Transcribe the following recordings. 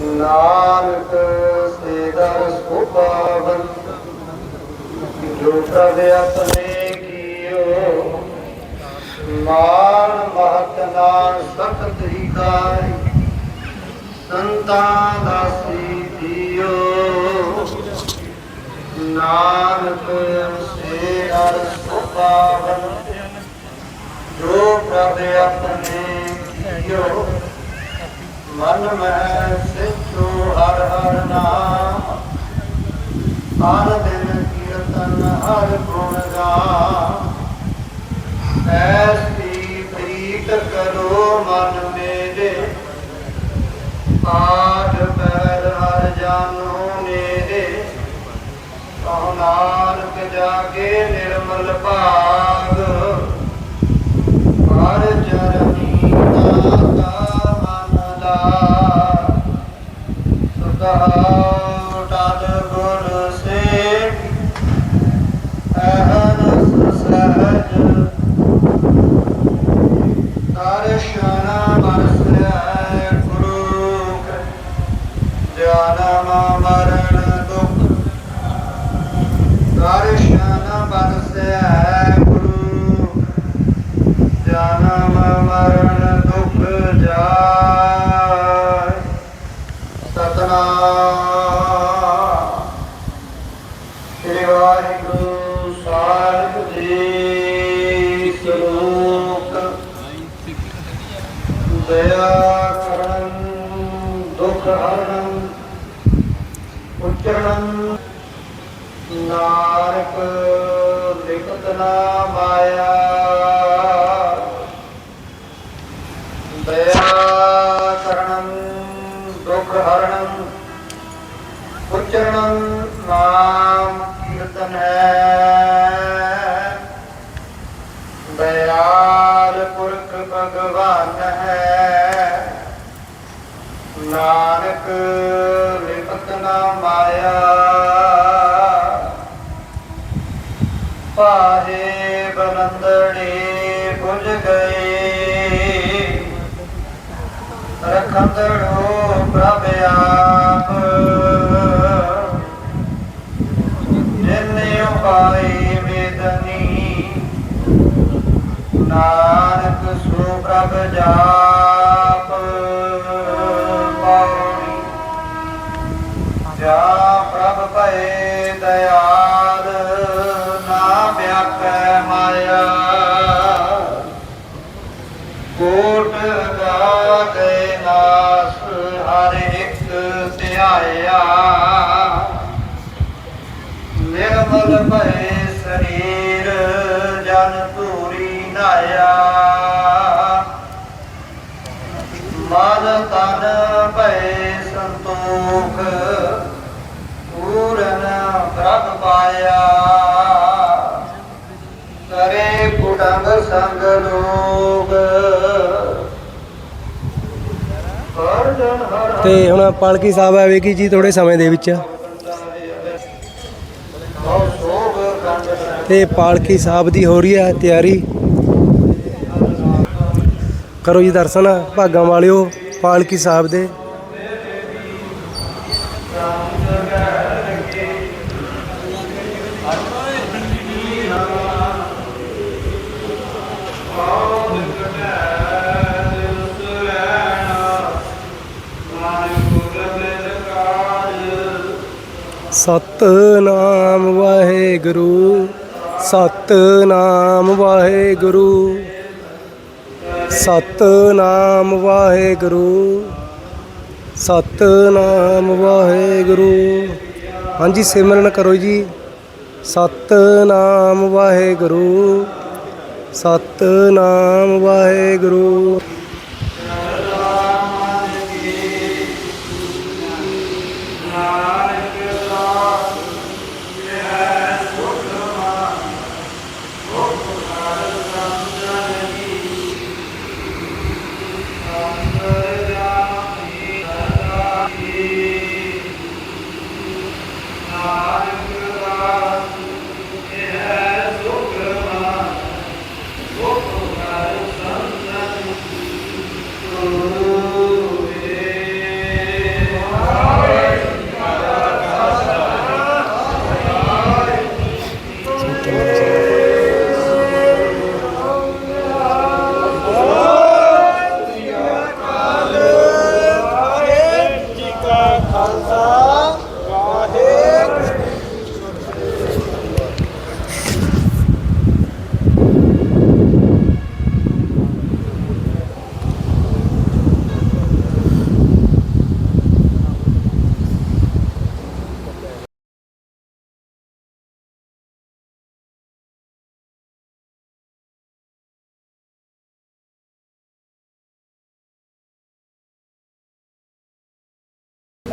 ਨਾਨਕ ਸੇ ਦਰ ਸੁਭਾਵਨ ਜੋ ਪ੍ਰਭ ਆਪਣੇ ਕੀਓ, ਮਾਨ ਮਹਤ ਨਾਮ ਸਖਤ ਹੀ ਸੰਤਾਂ ਦਾ ਸੀਤਿਓ ਨਾਨਕ ਸੇ ਦਰ ਸੁਭਾਵਨ ਜੋ ਪ੍ਰਭ ਆਪਣੇ ਕੀਓ ਮਨ ਮੈਂ ਸਿੱਧੂ ਹਰ ਹਰ ਨਾਮ। ਹਰ ਦਿਨ ਕੀਰਤਨ ਹਰ ਗੁਣ ਗਾ ਐਸੀ ਪ੍ਰੀਤ ਕਰੋ ਮਨ ਮੇਰੇ। ਆਜ ਪੈਰ ਹਰ ਜਾਨੋ ਮੇਰੇ ਕਹੋ ਨਾਨਕ ਕੇ ਨਿਰਮਲ ਭਾਗ। ਹਰ ਚਰਨੀ ਦਾ ਮਨ ਹੈ। ਨਾਨਕ ਲਿਪਤ ਨਾ ਮਾਇਆ ਪਾਹੇ ਬਲੰਦੜੇ ਬੁਝ ਗਏ ਰਖੰਦੜੋ ਪ੍ਰਭ ਆਪ। ਜਿਨੇ ਉਪਾਈ ਵੇਦਨੀ। ਨਾਨਕ ਸੋ ਪ੍ਰਭ ਜਾਪ ਪਾਉਣੀ ਜਾ ਪ੍ਰਭ ਭਏ ਦਇਆਲ, ਨਾ ਵਿਆਪੈ ਮਾਇਆ। ਕੋਟ ਗਾ ਗਏ ਨਾਸ, ਹਰ ਇੱਕ ਧਿਆਇਆ ਨਿਰਮਲ ਭਏ ਤੇ ਹੁਣ ਪਾਲਕੀ ਸਾਹਿਬ ਆਵੇਗੀ ਜੀ ਥੋੜੇ ਸਮੇਂ ਦੇ ਵਿੱਚ। ਬਹੁ ਤੇ ਪਾਲਕੀ ਸਾਹਿਬ ਦੀ ਹੋ ਰਹੀ ਹੈ ਤਿਆਰੀ। ਕਰੋ ਜੀ ਦਰਸ਼ਨ, ਭਾਗਾਂ ਵਾਲਿਓ, ਪਾਲਕੀ ਸਾਹਿਬ ਦੇ। ਸਤਨਾਮ ਵਾਹਿਗੁਰੂ ਸਤਨਾਮ ਵਾਹਿਗੁਰੂ ਸਤਨਾਮ ਵਾਹਿਗੁਰੂ ਸਤਨਾਮ ਵਾਹਿਗੁਰੂ। ਹਾਂਜੀ, ਸਿਮਰਨ ਕਰੋ ਜੀ। ਸਤਨਾਮ ਵਾਹਿਗੁਰੂ ਸਤਨਾਮ ਵਾਹਿਗੁਰੂ।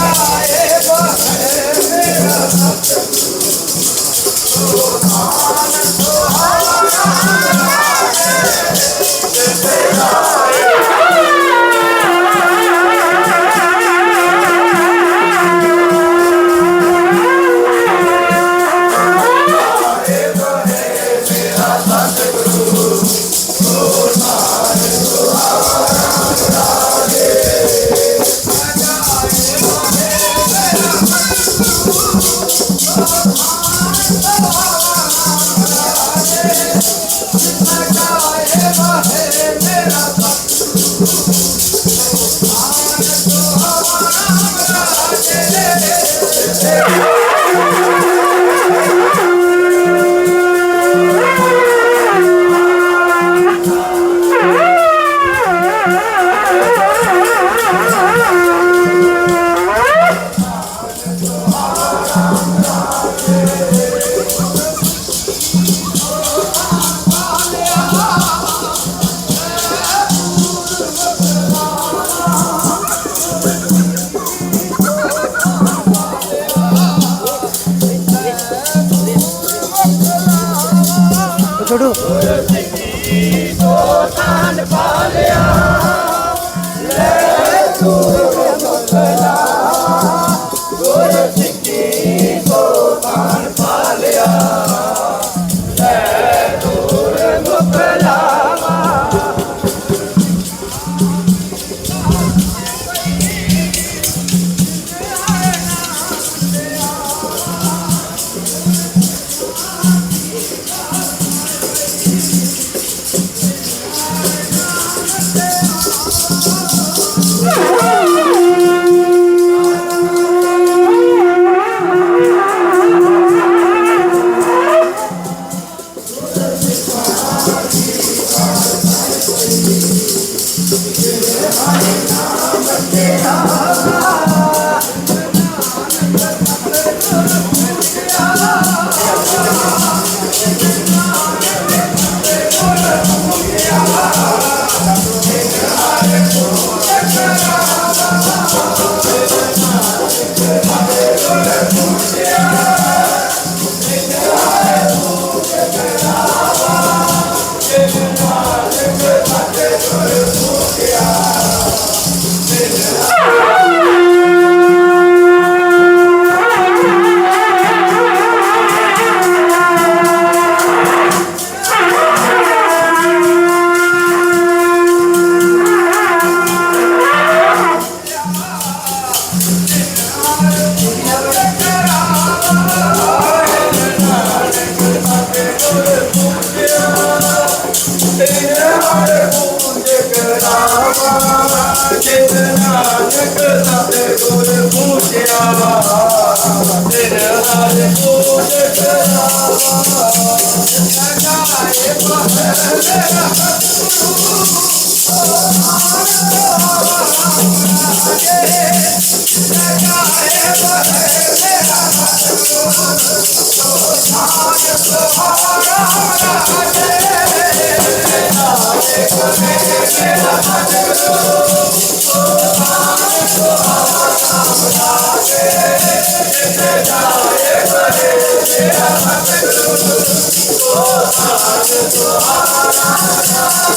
Yeah. Yeah.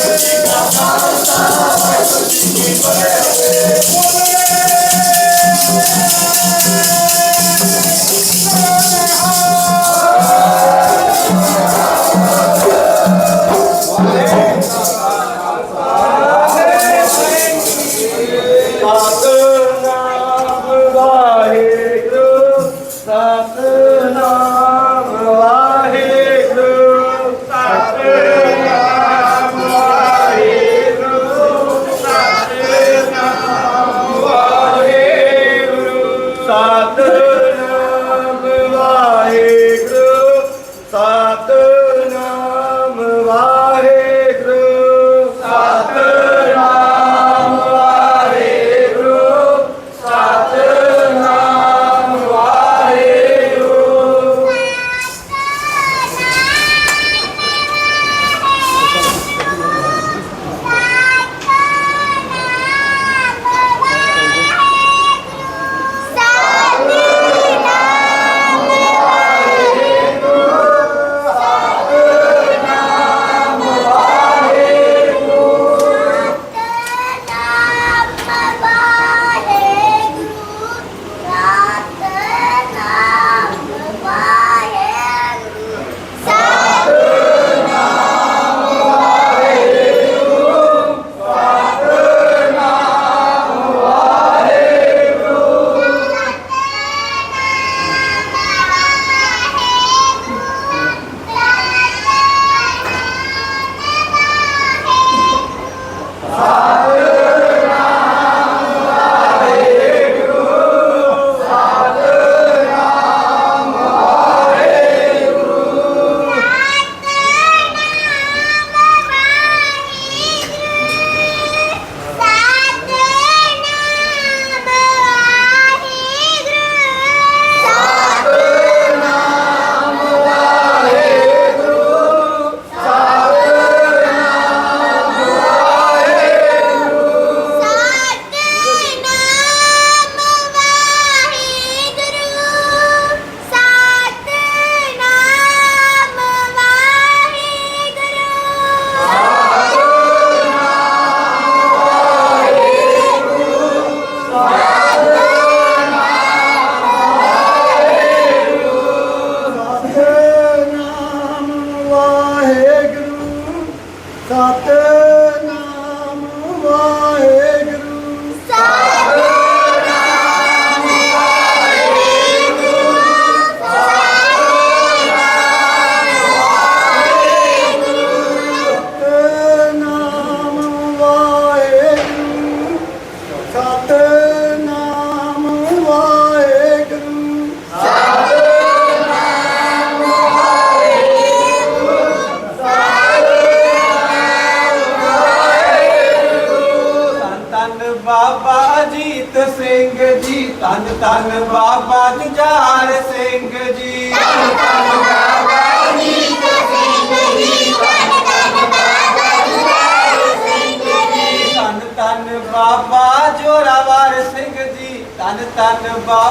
ਸਤਨਾਮ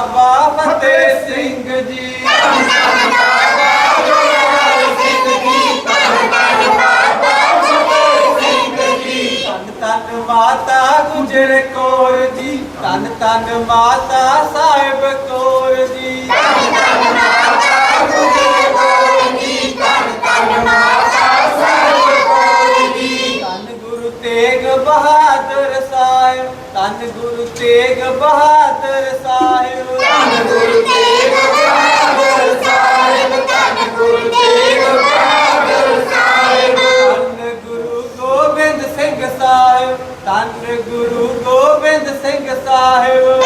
ਧੰਨ ਬਾਬਾ ਫਤਿਹ ਸਿੰਘ ਜੀ। ਧੰਨ ਧੰਨ ਮਾਤਾ ਗੁਜਰ ਕੌਰ ਜੀ। ਧੰਨ ਧੰਨ ਮਾਤਾ ਸਾਹਿਬ ਕੌਰ ਜੀ। ਧੰਨ ਗੁਰੂ ਤੇਗ ਬਹਾਦਰ ਸਾਹਿਬ। ਧੰਨ ਗੁਰੂ ਤੇਗ ਬਹਾਦਰ ਸਾਹਿਬ। ਧੰਨ ਗੁਰੂ ਗੋਬਿੰਦ ਸਿੰਘ ਸਾਹਿਬ।